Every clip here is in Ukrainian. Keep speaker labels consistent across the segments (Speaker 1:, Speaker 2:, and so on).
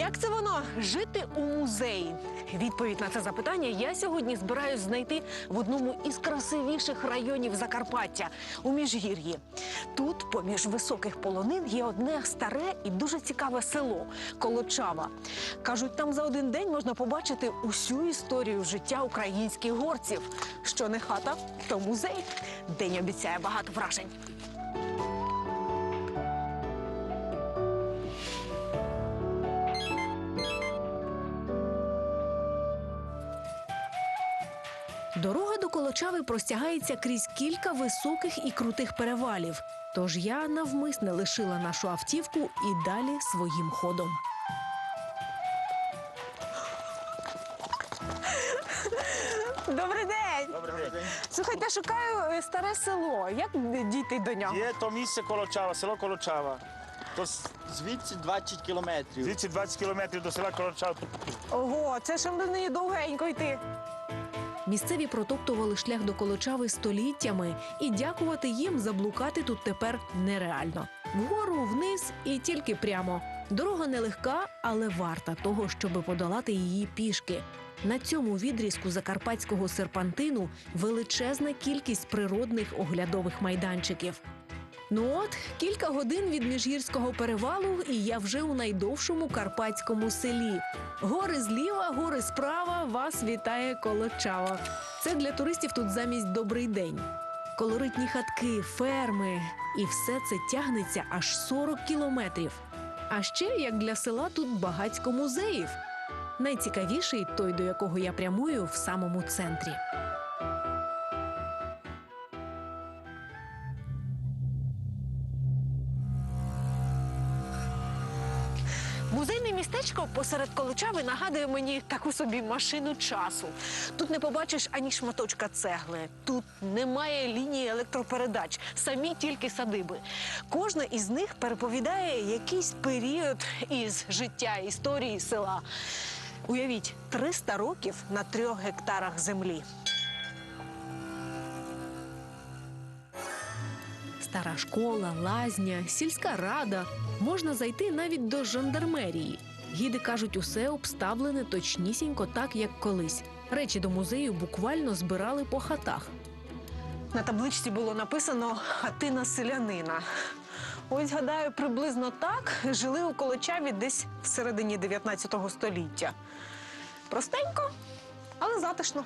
Speaker 1: Як це воно жити у музеї? Відповідь на це запитання я сьогодні збираюсь знайти в одному із красивіших районів Закарпаття у Міжгір'ї. Тут, поміж високих полонин, є одне старе і дуже цікаве село Колочава. Кажуть, там за один день можна побачити усю історію життя українських горців. Що не хата, то музей. День обіцяє багато вражень. Дорога до Колочави простягається крізь кілька високих і крутих перевалів. Тож я навмисне лишила нашу автівку і далі своїм ходом. Добрий день!
Speaker 2: Добрий день.
Speaker 1: Слухайте, шукаю е, старе село. Як дійти до нього?
Speaker 2: Є то місце Колочава, село Колочава. То
Speaker 3: Звідси 20 кілометрів.
Speaker 2: звідси 20 кілометрів до села Колочава.
Speaker 1: Ого, це ж мені довгенько йти. Місцеві протоптували шлях до Колочави століттями, і дякувати їм заблукати тут тепер нереально. Вгору, вниз і тільки прямо. Дорога нелегка, але варта того, щоб подолати її пішки. На цьому відрізку закарпатського серпантину величезна кількість природних оглядових майданчиків. Ну от кілька годин від міжгірського перевалу, і я вже у найдовшому карпатському селі. Гори зліва, гори справа. Вас вітає Колочава. Це для туристів тут замість добрий день. Колоритні хатки, ферми, і все це тягнеться аж 40 кілометрів. А ще як для села тут багатько музеїв. Найцікавіший той, до якого я прямую, в самому центрі. Музейне містечко посеред Колочави нагадує мені таку собі машину часу. Тут не побачиш ані шматочка цегли, тут немає лінії електропередач, самі тільки садиби. Кожна із них переповідає якийсь період із життя історії села. Уявіть, 300 років на трьох гектарах землі. Стара школа, лазня, сільська рада. Можна зайти навіть до жандармерії. Гіди кажуть, усе обставлене точнісінько так, як колись. Речі до музею буквально збирали по хатах. На табличці було написано хатина селянина. Ось, гадаю, приблизно так жили у Колочаві десь в середині 19 століття. Простенько, але затишно.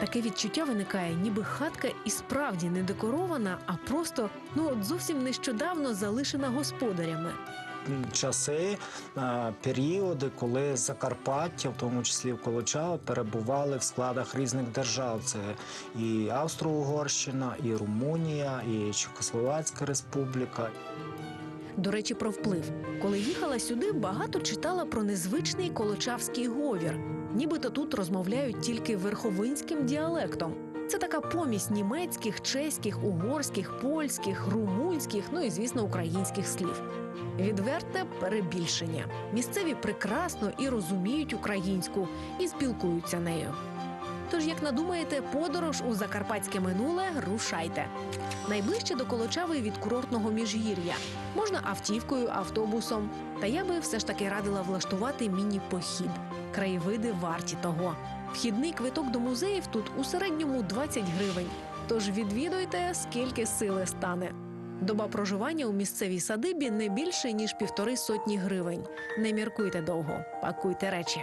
Speaker 1: Таке відчуття виникає, ніби хатка і справді не декорована, а просто ну от зовсім нещодавно залишена господарями.
Speaker 4: часи, е, періоди, коли Закарпаття, в тому числі в Колочава, перебували в складах різних держав. Це і Австро-Угорщина, і Румунія, і Чехословацька Республіка.
Speaker 1: До речі, про вплив. Коли їхала сюди, багато читала про незвичний колочавський говір. Нібито тут розмовляють тільки верховинським діалектом. Це така помість німецьких, чеських, угорських, польських, румунських, ну і звісно, українських слів. Відверте перебільшення. Місцеві прекрасно і розуміють українську, і спілкуються нею. Тож, як надумаєте, подорож у закарпатське минуле рушайте. Найближче до Колочави від курортного міжгір'я. Можна автівкою, автобусом. Та я би все ж таки радила влаштувати міні-похід. Краєвиди варті того. Вхідний квиток до музеїв тут у середньому 20 гривень. Тож відвідуйте, скільки сили стане. Доба проживання у місцевій садибі не більше ніж півтори сотні гривень. Не міркуйте довго, пакуйте речі.